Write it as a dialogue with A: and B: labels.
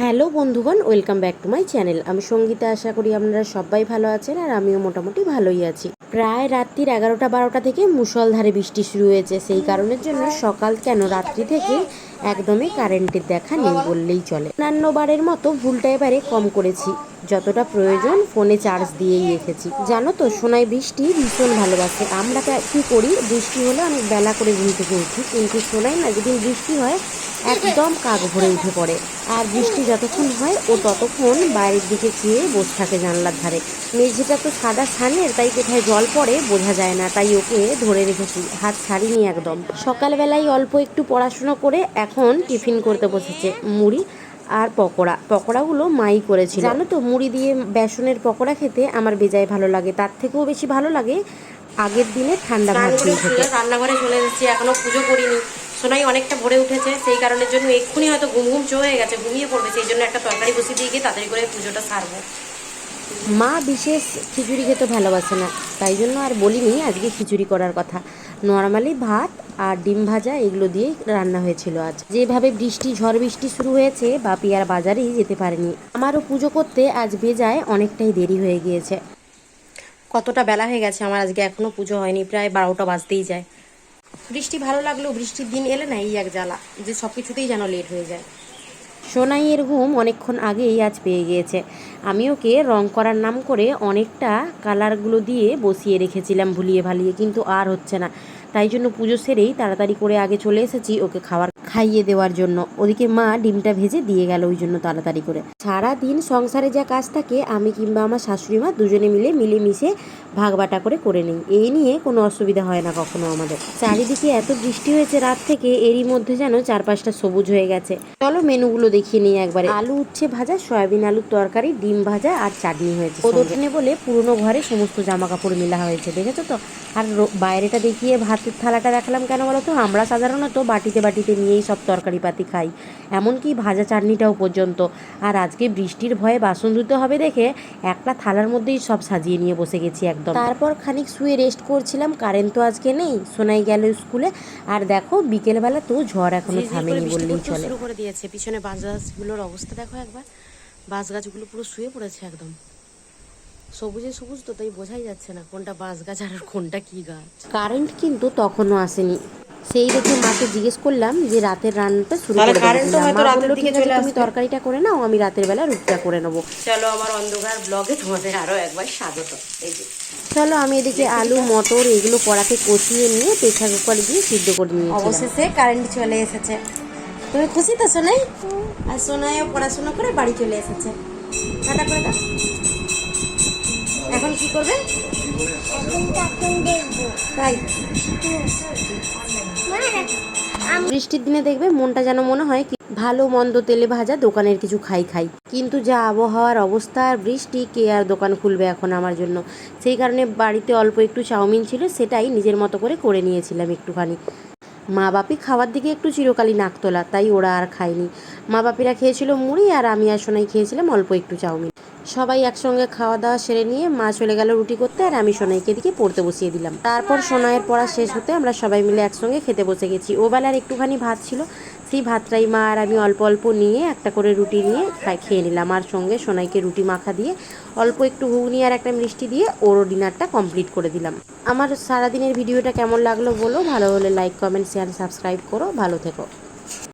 A: Hello বন্ধুগণ, welcome back to my channel. আমি সঙ্গীতা, আশা করি আপনারা সবাই ভালো আছেন আর আমিও মোটামুটি ভালোই আছি। প্রায় রাত্রির এগারোটা বারোটা থেকে মুসলধারে বৃষ্টি শুরু হয়েছে। সেই কারণের জন্য সকাল কেন রাত্রি থেকে একদমই কারেন্টের দেখা নেই বললেই চলে। অন্যান্য বারের মতো ভুলটা এবারে কম করেছি। যতটা প্রয়োজন ফোনে চার্জ দিয়েই রেখেছি। জানো তো, সোনাই বৃষ্টি ভীষণ ভালোবাসে। আমরা কি করি, বৃষ্টি হলে অনেক বেলা করে ঘুম থেকে উঠি। কিন্তু সোনাই না, যেদিন বৃষ্টি হয়, একদম কাক ভরে উঠে পড়ে। আর বৃষ্টি যতক্ষণ হয়, ও ততক্ষণ বাইরের দিকে চেয়ে বসে থাকে জানলার ধারে। মেঝেটা তো সাদা ছানের তাই কোথায় জল পড়ে বোঝা যায় না। তাই ওকে ধরে রেখেছি, হাত ছাড়িনি একদম। সকালবেলায় অল্প একটু পড়াশুনো করে এখন টিফিন করতে বসেছে মুড়ি আর পকোড়া। পকোড়াগুলো মাই করেছিল। জানো তো মুড়ি দিয়ে বেসনের পকোড়া খেতে আমার বেজায় ভালো লাগে। তার থেকেও বেশি ভালো লাগে আগের দিনে ঠান্ডা ভাত
B: রান্নাঘরে চলে এসেছি এখনও পুজো করিনি। সোনাই অনেকটা ভরে উঠেছে সেই কারণের জন্য এক্ষুনি হয়তো ঘুম ঘুম চো হয়ে গেছে ঘুমিয়ে পড়বে সেই জন্য একটা তরকারি বসিয়ে দিয়ে গিয়ে তাড়াতাড়ি করে পুজোটা সারবো।
A: মা বিশেষ খিচুড়ি খেতে ভালোবাসে না তাই জন্য আর বলিনি আজকে খিচুড়ি করার কথা। নর্মালি ভাত আর ডিম ভাজা এগুলো দিয়েই রান্না হয়েছিল আজ। যেভাবে বৃষ্টি, ঝড় বৃষ্টি শুরু হয়েছে, বাপি আর বাজারেই যেতে পারেনি। আমারও পুজো করতে আজ বেজায় অনেকটাই দেরি হয়ে গিয়েছে।
B: কতটা বেলা হয়ে গেছে আমার আজকে এখনও পুজো হয়নি, প্রায় বারোটা বাজতেই যায়। বৃষ্টি ভালো লাগলেও বৃষ্টির দিন এলে না এই এক জ্বালা, যে সব কিছুতেই যেন লেট হয়ে যায়।
A: সোনাইয়ের ঘুম অনেকক্ষণ আগেই আজ পেয়ে গিয়েছে। আমি ওকে রং করার নাম করে অনেকটা কালারগুলো দিয়ে বসিয়ে রেখেছিলাম ভুলিয়ে ভালিয়ে, কিন্তু আর হচ্ছে না। তাই জন্য পুজো সেরেই তাড়াতাড়ি করে আগে চলে এসেছি ওকে খাবার খাইয়ে দেওয়ার জন্য। ওদিকে মা ডিমটা ভেজে দিয়ে গেল ওই জন্য তাড়াতাড়ি করে। সারা দিন সংসারে যা কাজ থাকে, আমি কিংবা আমার শাশুড়ি মা দুজনে মিলে মিলেমিশে ভাগ বাটা করে করে নিই। এই নিয়ে কোনো অসুবিধা হয় না কখনো আমাদের। চারিদিকে এত বৃষ্টি হয়েছে রাত থেকে, এরই মধ্যে যেন চারপাশটা সবুজ হয়ে গেছে। চলো মেনুগুলো দেখিয়ে নিই একবারে। আলু উচ্ছে ভাজা, সয়াবিন আলুর তরকারি, ডিম ভাজা আর চাটনি হয়েছে। ওদনে বলে পুরনো ঘরে সমস্ত জামা কাপড় মেলা হয়েছে, দেখেছ তো? আর বাইরেটা দেখিয়ে ভাতের থালাটা দেখালাম কেন বলো তো? আমরা সাধারণত বাটিতে বাটিতে নিয়েই সব তরকারি পাতি খাই। এমনকি ভাজা চাটনিটাও পর্যন্ত। আর আজকে বৃষ্টির ভয়ে বাসন ধুতে হবে দেখে একটা থালার মধ্যেই সব সাজিয়ে নিয়ে বসে গেছি একদম। তারপর খানিক শুয়ে রেস্ট করছিলাম কারেন্ট তো আজকে নেই সোনাই গেল স্কুলে আর দেখো বিকেলবেলা তো ঝড়
B: এখনও
A: থামেনি বললেই চলে।
B: শুরু করে দিয়েছে পিছনে বাঁশ গাছগুলোর অবস্থা দেখো একবার। বাঁশ গাছগুলো পুরো শুয়ে পড়েছে একদম। সবুজে সবুজ তো তাই বোঝাই যাচ্ছে না কোনটা বাঁশ গাছ আর কোনটা কি গাছ।
A: কারেন্ট কিন্তু তখনও আসেনি। সেই দেখে মাকে জিজ্ঞেস করলাম যে রাতের রান্নাটা শুরু করে দেবো
B: তো হয়তো
A: মা
B: রাতের দিকে চলে
A: তুমি
B: আসবে।
A: তরকারিটা করে নাও আমি রাতের বেলা রুটিটা করে নেব।
B: চলো আমার অন্ধকার ব্লগে তোমাদের আরও একবার স্বাগত। এই যে।
A: চলো আমি এদিকে আলু মটর এগুলো কড়াতে কষিয়ে নিয়ে প্রেসার কুকারে দিয়ে সিদ্ধ করে নিয়েছি
B: অবশেষে কারেন্ট চলে এসেছে। তুমি খুশি তো সোনাই? আর সোনাইও পড়াশোনা করে বাড়ি চলে এসেছে। টাটা করে দাও। এখন কি করবে?
A: বৃষ্টির দিনে দেখবে মনটা যেন মনে হয় ভালো মন্দ তেলে ভাজা দোকানের কিছু খাই খাই। কিন্তু যা আবহাওয়ার অবস্থা আর বৃষ্টি, কে আর দোকান খুলবে এখন আমার জন্য? সেই কারণে বাড়িতে অল্প একটু চাউমিন ছিল, সেটাই নিজের মতো করে করে নিয়েছিলাম একটুখানি। মা বাপি খাওয়ার দিকে একটু চিরকালই নাক তোলা, তাই ওরা আর খায়নি। মা বাপিরা খেয়েছিল মুড়ি আর আমি আর সোনাই খেয়েছিলাম অল্প একটু চাউমিন। সবাই একসঙ্গে খাওয়া দাওয়া সেরে নিয়ে মা চলে গেল রুটি করতে আর আমি সোনাইকে দিকে পড়তে বসিয়ে দিলাম। তারপর সোনাইয়ের পড়া শেষ হতে আমরা সবাই মিলে একসঙ্গে খেতে বসে গেছি। ও বেলার একটুখানি ভাত ছিল। সেই ভাতটাই মা আর আমি অল্প অল্প নিয়ে একটা করে রুটি নিয়ে খাই খেয়ে নিলাম। আর সঙ্গে সোনাইকে রুটি মাখা দিয়ে অল্প একটু ঘুগনি আর একটা মিষ্টি দিয়ে ওরও ডিনারটা কমপ্লিট করে দিলাম। আমার সারাদিনের ভিডিওটা কেমন লাগল বলো? ভালো হলে লাইক, কমেন্ট শেয়ার সাবস্ক্রাইব করো। ভালো থেকো।